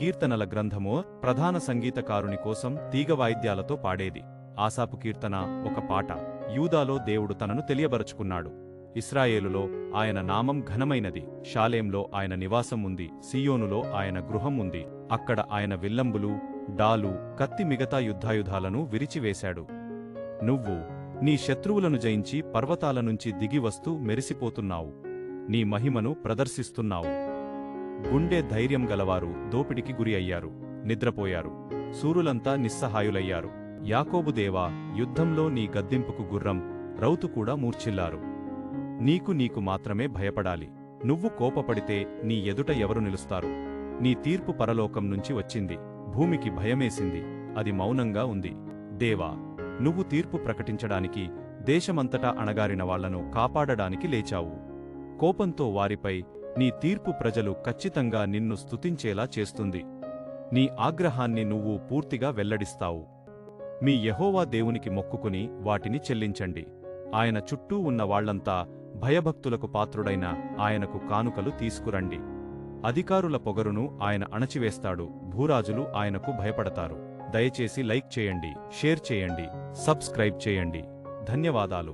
కీర్తనల గ్రంథమో ప్రధాన సంగీతకారుని కోసం తీగ వాయిద్యాలతో పాడేది. ఆసాపు కీర్తన ఒక పాట. యూదాలో దేవుడు తనను తెలియబరచుకున్నాడు. ఇస్రాయేలులో ఆయన నామం ఘనమైనది. షాలేంలో ఆయన నివాసం ఉంది. సియోనులో ఆయన గృహం ఉంది. అక్కడ ఆయన విల్లంబులు డాలు కత్తి మిగతా యుద్ధాయుధాలను విరిచివేశాడు. నువ్వు నీ శత్రువులను జయించి పర్వతాల నుంచి దిగివస్తూ మెరిసిపోతున్నావు. నీ మహిమను ప్రదర్శిస్తున్నావు. గుండె ధైర్యం గలవారు దోపిడికి గురి అయ్యారు నిద్రపోయారు సూరులంతా నిస్సహాయులయ్యారు. యాకోబు దేవా యుద్ధంలో నీ గద్దింపుకు గుర్రం రౌతు కూడా మూర్ఛిల్లారు. నీకు నీకు మాత్రమే భయపడాలి. నువ్వు కోపపడితే నీ ఎదుట ఎవరు నిలుస్తారు? నీ తీర్పు పరలోకం నుంచి వచ్చింది భూమికి భయమేసింది అది మౌనంగా ఉంది. దేవా నువ్వు తీర్పు ప్రకటించడానికి దేశమంతటా అణగారిన వాళ్ళను కాపాడడానికి లేచావు. కోపంతో వారిపై నీ తీర్పు ప్రజలు ఖచ్చితంగా నిన్ను స్తుతించేలా చేస్తుంది. నీ ఆగ్రహాన్ని నువ్వు పూర్తిగా వెల్లడిస్తావు. మీ యహోవా దేవునికి మొక్కుకుని వాటిని చెల్లించండి. ఆయన చుట్టూ ఉన్న వాళ్ళంతా భయభక్తులకు పాత్రుడైన ఆయనకు కానుకలు తీసుకురండి. అధికారుల పొగరును ఆయన అణచివేస్తాడు. భూరాజులు ఆయనకు భయపడతారు. దయచేసి లైక్ చేయండి షేర్ చేయండి సబ్స్క్రైబ్ చేయండి. ధన్యవాదాలు.